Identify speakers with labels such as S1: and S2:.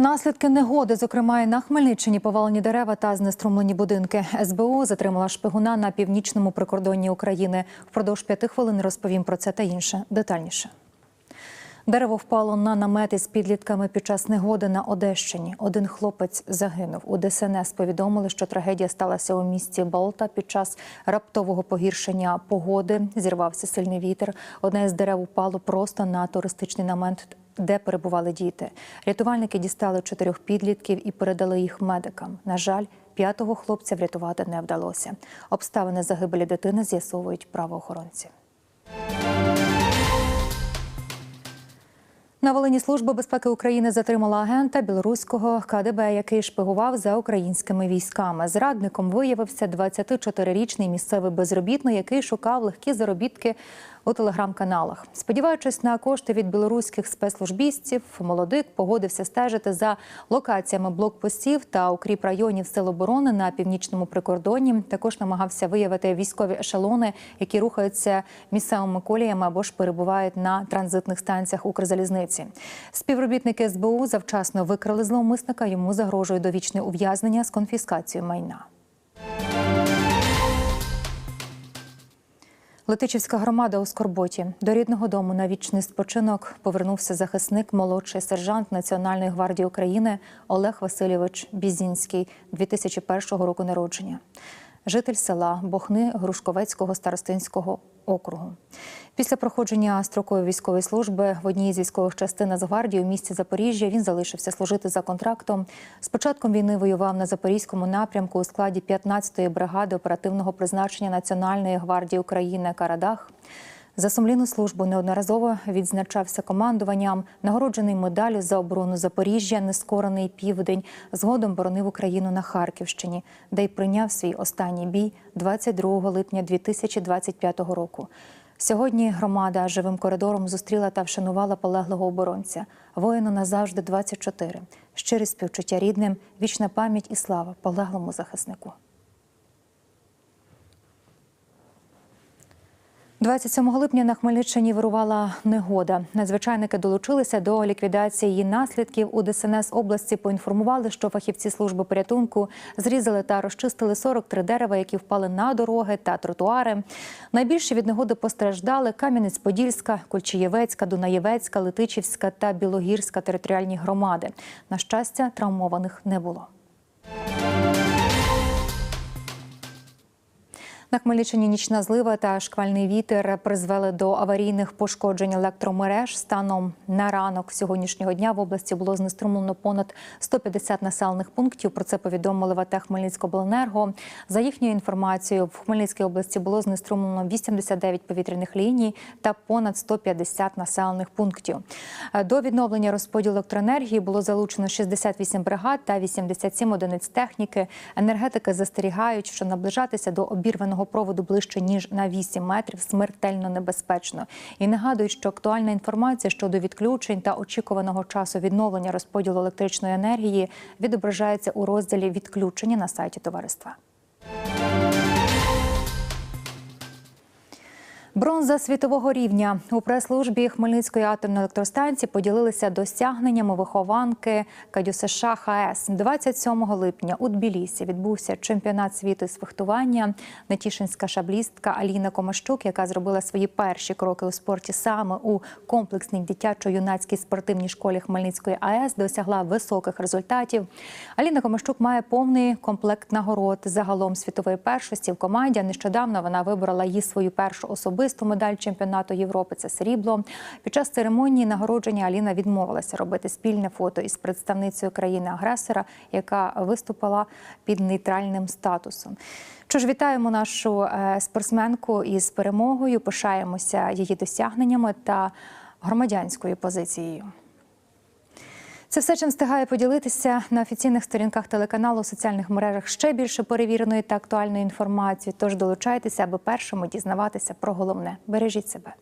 S1: Наслідки негоди, зокрема і на Хмельниччині, повалені дерева та знеструмлені будинки. СБУ затримала шпигуна на північному прикордонні України. Впродовж п'яти хвилин розповім про це та інше детальніше. Дерево впало на намет із підлітками під час негоди на Одещині. Один хлопець загинув. У ДСНС повідомили, що трагедія сталася у місті Балта під час раптового погіршення погоди. Зірвався сильний вітер. Одне з дерев упало просто на туристичний намет, де перебували діти. Рятувальники дістали чотирьох підлітків і передали їх медикам. На жаль, п'ятого хлопця врятувати не вдалося. Обставини загибелі дитини з'ясовують правоохоронці. На Волині Служба безпеки України затримала агента білоруського КДБ, який шпигував за українськими військами. Зрадником виявився 24-річний місцевий безробітний, який шукав легкі заробітки у телеграм-каналах. Сподіваючись на кошти від білоруських спецслужбістів, молодик погодився стежити за локаціями блокпостів та укріп районів сил оборони на північному прикордонні. Також намагався виявити військові ешелони, які рухаються місцевими коліями або ж перебувають на транзитних станціях Укрзалізниці. Співробітники СБУ завчасно викрили зловмисника. Йому загрожує довічне ув'язнення з конфіскацією майна. Летичівська громада у Скорботі. До рідного дому на вічний спочинок повернувся захисник, молодший сержант Національної гвардії України Олег Васильович Бізінський, 2001 року народження. Житель села Бохни Грушковецького старостинського округу. Після проходження строкової військової служби в одній з військових частин Нацгвардії у місті Запоріжжя він залишився служити за контрактом. З початком війни воював на запорізькому напрямку у складі 15-ї бригади оперативного призначення Національної гвардії України Карадах. За сумлінну службу неодноразово відзначався командуванням, нагороджений медаллю за оборону Запоріжжя, нескорений південь. Згодом боронив Україну на Харківщині, де й прийняв свій останній бій 22 липня 2025 року. Сьогодні громада живим коридором зустріла та вшанувала полеглого оборонця. Воїну назавжди 24. Щирі співчуття рідним, вічна пам'ять і слава полеглому захиснику. 27 липня на Хмельниччині вирувала негода. Надзвичайники долучилися до ліквідації її наслідків. У ДСНС області поінформували, що фахівці служби порятунку зрізали та розчистили 43 дерева, які впали на дороги та тротуари. Найбільше від негоди постраждали Кам'янець-Подільська, Кульчиєвецька, Дунаєвецька, Летичівська та Білогірська територіальні громади. На щастя, травмованих не було. На Хмельниччині нічна злива та шквальний вітер призвели до аварійних пошкоджень електромереж. Станом на ранок сьогоднішнього дня в області було знеструмлено понад 150 населених пунктів. Про це повідомили в АТ Хмельницькобленерго. За їхньою інформацією, в Хмельницькій області було знеструмлено 89 повітряних ліній та понад 150 населених пунктів. До відновлення розподілу електроенергії було залучено 68 бригад та 87 одиниць техніки. Енергетики застерігають, що наближатися до обірваного проводу ближче ніж на 8 метрів смертельно небезпечно. І нагадують, що актуальна інформація щодо відключень та очікуваного часу відновлення розподілу електричної енергії відображається у розділі відключення на сайті товариства. Бронза світового рівня у прес-службі Хмельницької атомної електростанції поділилися досягненнями вихованки КадЮСШ ХАЕС. 27 липня у Тбілісі відбувся чемпіонат світу з фехтування. Нетішинська шаблістка Аліна Комащук, яка зробила свої перші кроки у спорті саме у комплексній дитячо-юнацькій спортивній школі Хмельницької АЕС, досягла високих результатів. Аліна Комащук має повний комплект нагород загалом світової першості в команді. Нещодавно вона вибрала її свою першу особисту медаль чемпіонату Європи. Це срібло. Під час церемонії нагородження Аліна відмовилася робити спільне фото із представницею країни-агресора, яка виступила під нейтральним статусом. Що ж, вітаємо нашу е, спортсменку із перемогою. Пишаємося її досягненнями та громадянською позицією. Це все, чим встигає поділитися на офіційних сторінках телеканалу у соціальних мережах ще більше перевіреної та актуальної інформації. Тож долучайтеся, аби першому дізнаватися про головне. Бережіть себе.